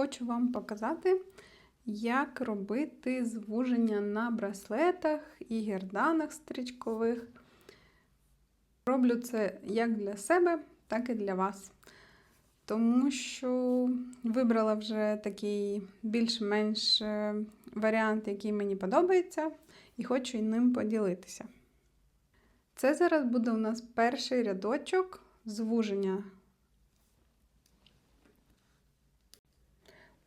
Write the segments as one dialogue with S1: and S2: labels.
S1: хочу вам показати, як робити звуження на браслетах і герданах стрічкових. Роблю це як для себе, так і для вас. Тому що вибрала вже такий більш-менш е, варіант, який мені подобається, і хочу ним поділитися. Це зараз буде у нас перший рядочок звуження.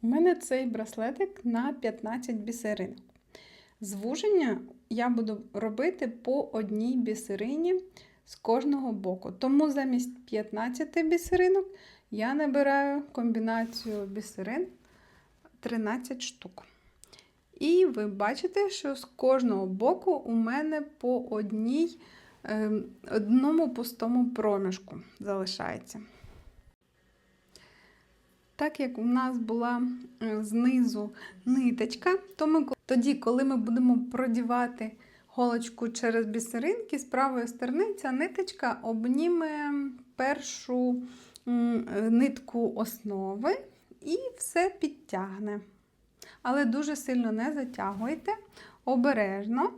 S1: У мене цей браслетик на 15 бісеринок. Звуження я буду робити по одній бісерині з кожного боку. Тому замість 15 бісеринок я набираю комбінацію бісерин 13 штук. І ви бачите, що з кожного боку у мене по одній, е, одному пустому проміжку залишається. Так як у нас була знизу ниточка, то ми, тоді, коли ми будемо продівати голочку через бісеринки, з правої сторони ця ниточка обніме першу нитку основи і все підтягне. Але дуже сильно не затягуйте, обережно.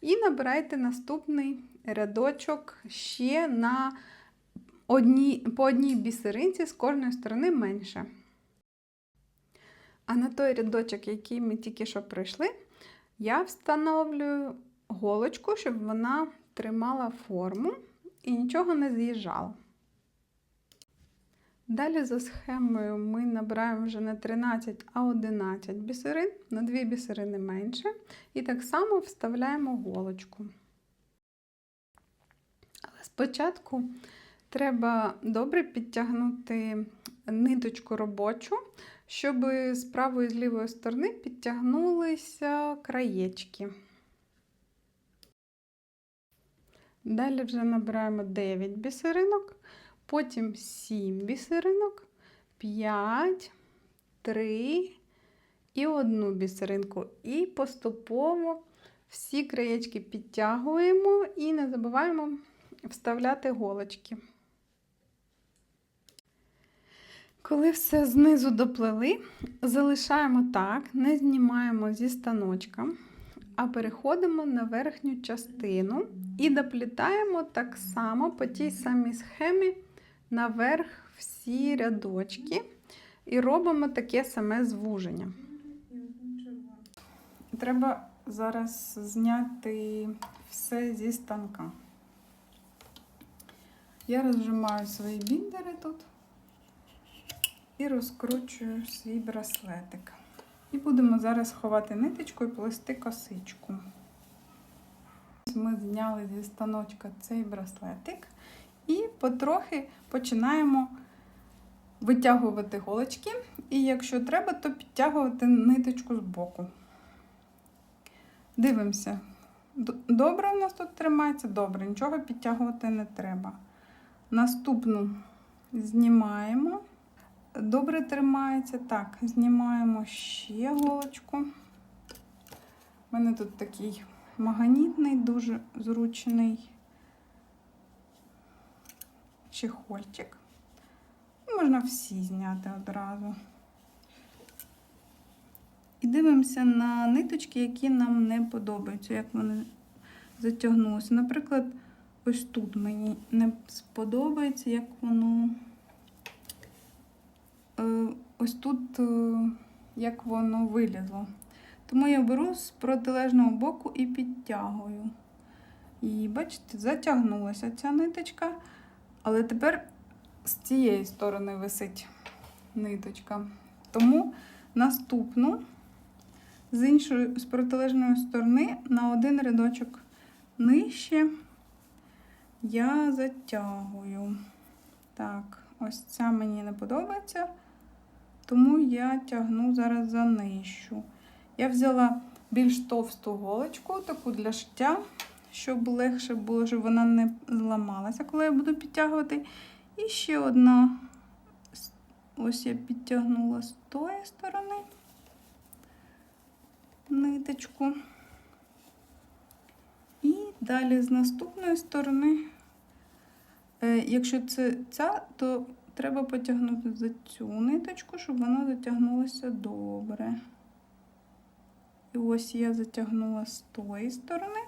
S1: І набирайте наступний рядочок ще на одній, по одній бісеринці з кожної сторони менше. А на той рядочок, який ми тільки що пройшли, я встановлюю голочку, щоб вона тримала форму і нічого не з'їжджало. Далі за схемою ми набираємо вже не 13, а 11 бісерин, на 2 бісерини менше. І так само вставляємо голочку. Але спочатку треба добре підтягнути ниточку робочу, щоб з правої і з лівої сторони підтягнулися краєчки. Далі вже набираємо 9 бісеринок, потім 7 бісеринок, 5, 3 і одну бісеринку. І поступово всі краєчки підтягуємо і не забуваємо вставляти голочки. Коли все знизу доплели, залишаємо так, не знімаємо зі станочка, а переходимо на верхню частину і доплітаємо так само по тій самій схемі наверх всі рядочки і робимо таке саме звуження. Треба зараз зняти все зі станка. Я розжимаю свої біндери тут і розкручую свій браслетик. І будемо зараз ховати ниточку і плести косичку. Ми зняли зі станочка цей браслетик і потрохи починаємо витягувати голочки. І якщо треба, то підтягувати ниточку з боку. Дивимося. Добре у нас тут тримається? Добре, нічого підтягувати не треба. Наступну знімаємо. Добре тримається. Так, знімаємо ще голочку. У мене тут такий магнітний, дуже зручний чехольчик. Можна всі зняти одразу. І дивимося на ниточки, які нам не подобаються, як вони затягнулися. Наприклад, ось тут мені не сподобається, як воно. Е, ось тут, е, як воно вилізло. Тому я беру з протилежного боку і підтягую. І, бачите, затягнулася ця ниточка, але тепер з цієї сторони висить ниточка. Тому наступну з іншої, з протилежної сторони на один рядочок нижче я затягую. Так, ось ця мені не подобається, тому я тягну зараз за нижчу. Я взяла більш товсту голочку, таку для шиття, щоб легше було, щоб вона не зламалася, коли я буду підтягувати. І ще одна, ось я підтягнула з тої сторони ниточку. І далі з наступної сторони, е, якщо це ця, то треба потягнути за цю ниточку, щоб воно затягнулося добре. І ось я затягнула з тої сторони.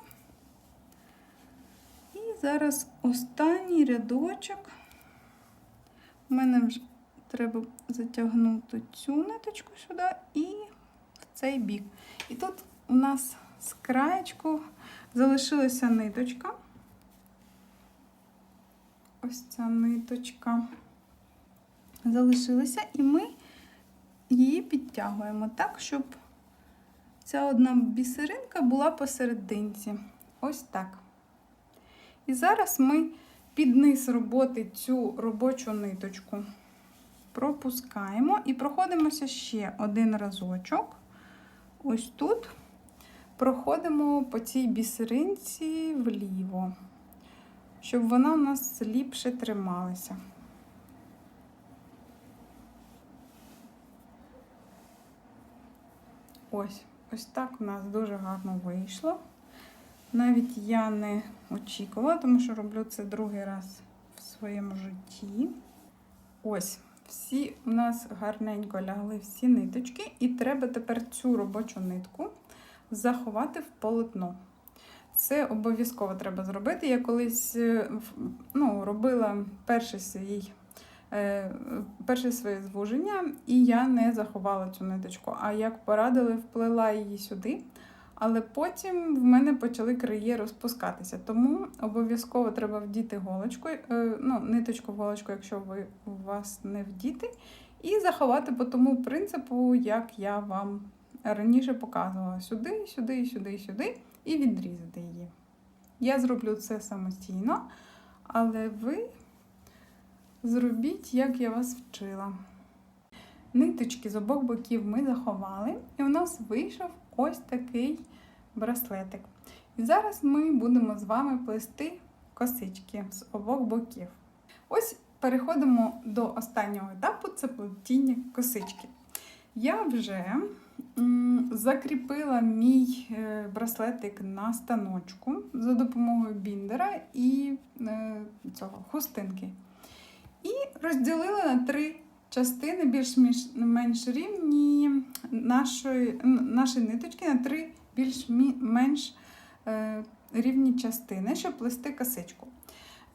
S1: І зараз останній рядочок. У мене вже треба затягнути цю ниточку сюди і в цей бік. І тут у нас з краєчку залишилася ниточка. Ось ця ниточка залишилася, і ми її підтягуємо так, щоб ця одна бісеринка була посерединці. Ось так. І зараз ми під низ роботи цю робочу ниточку пропускаємо і проходимося ще один разочок. Ось тут проходимо по цій бісеринці вліво, щоб вона у нас ліпше трималася. Ось, ось так у нас дуже гарно вийшло. Навіть я не очікувала, тому що роблю це другий раз в своєму житті. Ось, всі у нас гарненько лягли всі ниточки, і треба тепер цю робочу нитку заховати в полотно. Це обов'язково треба зробити. Я колись е, ну, робила перший свій, перше своє звуження, і я не заховала цю ниточку. А як порадили, вплела її сюди. Але потім в мене почали краї розпускатися. Тому обов'язково треба вдіти голочку, е, ну, ниточку в голочку, якщо ви у вас не вдіти, і заховати по тому принципу, як я вам раніше показувала. Сюди, сюди, сюди, сюди, і відрізати її. Я зроблю це самостійно, але ви зробіть, як я вас вчила. Ниточки з обох боків ми заховали, і у нас вийшов ось такий браслетик. І зараз ми будемо з вами плести косички з обох боків. Ось переходимо до останнього етапу це плетіння косички. Я вже закріпила мій е, браслетик на станочку за допомогою біндера і е, цього хустинки. І розділила на три частини більш-менш рівні нашої, нашої ниточки на три більш-менш е, рівні частини, щоб плести косичку.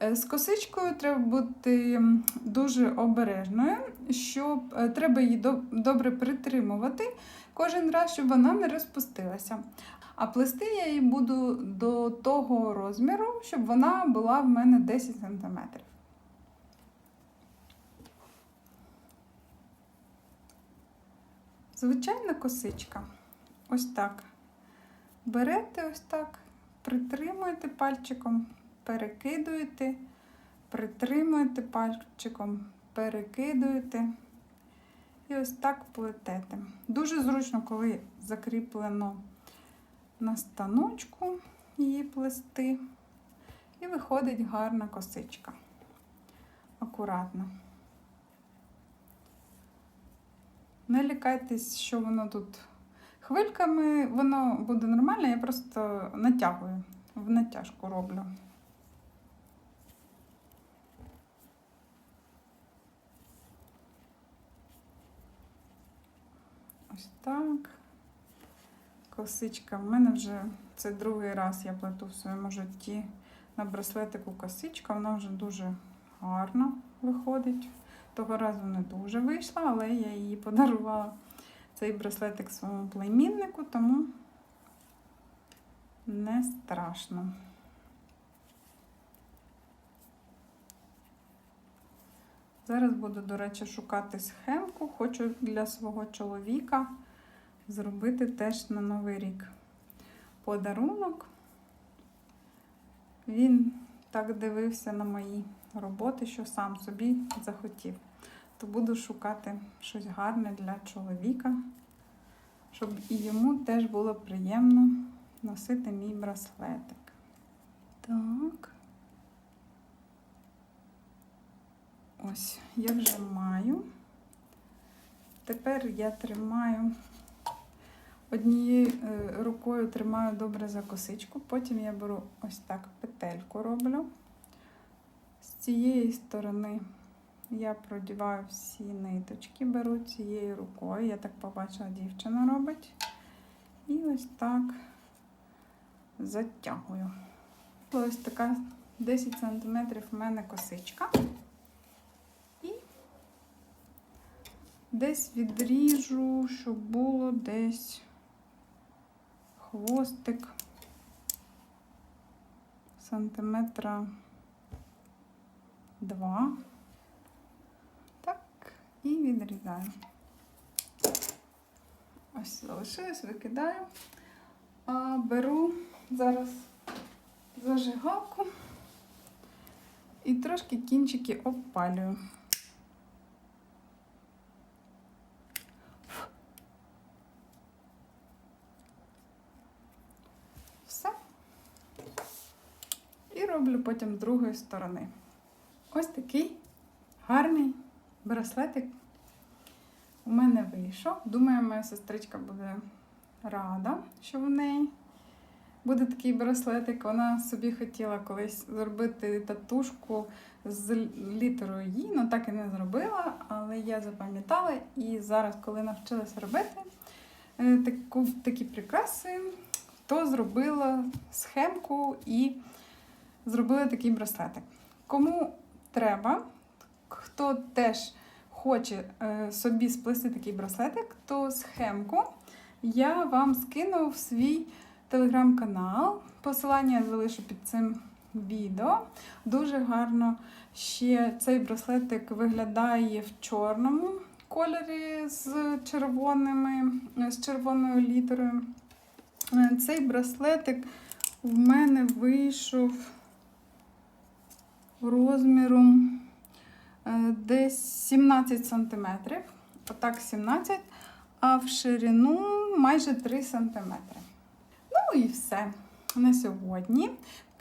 S1: Е, З косичкою треба бути дуже обережною, щоб е, треба її добре притримувати кожен раз, щоб вона не розпустилася. А плести я її буду до того розміру, щоб вона була в мене 10 см. Звичайна косичка. Ось так. Берете ось так, притримуєте пальчиком, перекидуєте, притримуєте пальчиком, перекидуєте. І ось так плетете. Дуже зручно, коли закріплено на станочку її плести. І виходить гарна косичка. Акуратно. Не лякайтесь, що воно тут хвильками, воно буде нормально, я просто натягую, в натяжку роблю. Ось так. Косичка. В мене вже це другий раз я плету в своєму житті на браслетику косичка. Вона вже дуже гарно виходить. Того разу не дуже вийшла, але я її подарувала цей браслетик своєму племіннику, тому не страшно. Зараз буду, до речі, шукати схемку. Хочу для свого чоловіка зробити теж на Новий рік подарунок. Він так дивився на мої роботи, що сам собі захотів. То буду шукати щось гарне для чоловіка, щоб і йому теж було приємно носити мій браслетик. Так. Ось, я вже маю. Тепер я тримаю однією е, рукою тримаю добре за косичку, потім я беру ось так петельку роблю. З цієї сторони я продіваю всі ниточки, беру цією рукою, я так побачила, дівчина робить. І ось так затягую. Ось така 10 см в мене косичка. І десь відріжу, щоб було десь хвостик сантиметра 2 і відрізаю. Ось залишилось, викидаю. А беру зараз зажигалку і трошки кінчики обпалюю. Все. І роблю потім з другої сторони. Ось такий гарний браслетик у мене вийшов. Думаю, моя сестричка буде рада, що в неї буде такий браслетик. Вона собі хотіла колись зробити татушку з літерою «І», але так і не зробила. Але я запам'ятала і зараз, коли навчилася робити е, таку, такі прикраси, то зробила схемку і зробила такий браслетик. Кому треба, хто теж хоче е, собі сплести такий браслетик, то схемку я вам скину в свій телеграм-канал. Посилання я залишу під цим відео. Дуже гарно ще цей браслетик виглядає в чорному кольорі з червоними, з червоною літерою. Е, Цей браслетик в мене вийшов розміром е, десь 17 см. Отак 17 а в ширину майже 3 см. Ну і все на сьогодні.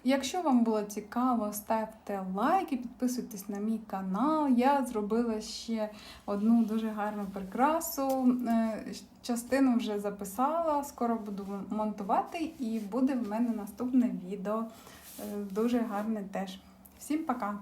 S1: Якщо вам було цікаво, ставте лайки, підписуйтесь на мій канал. Я зробила ще одну дуже гарну прикрасу. Е, Частину вже записала, скоро буду монтувати, і буде в мене наступне відео. Е, Дуже гарне теж. Всім пока!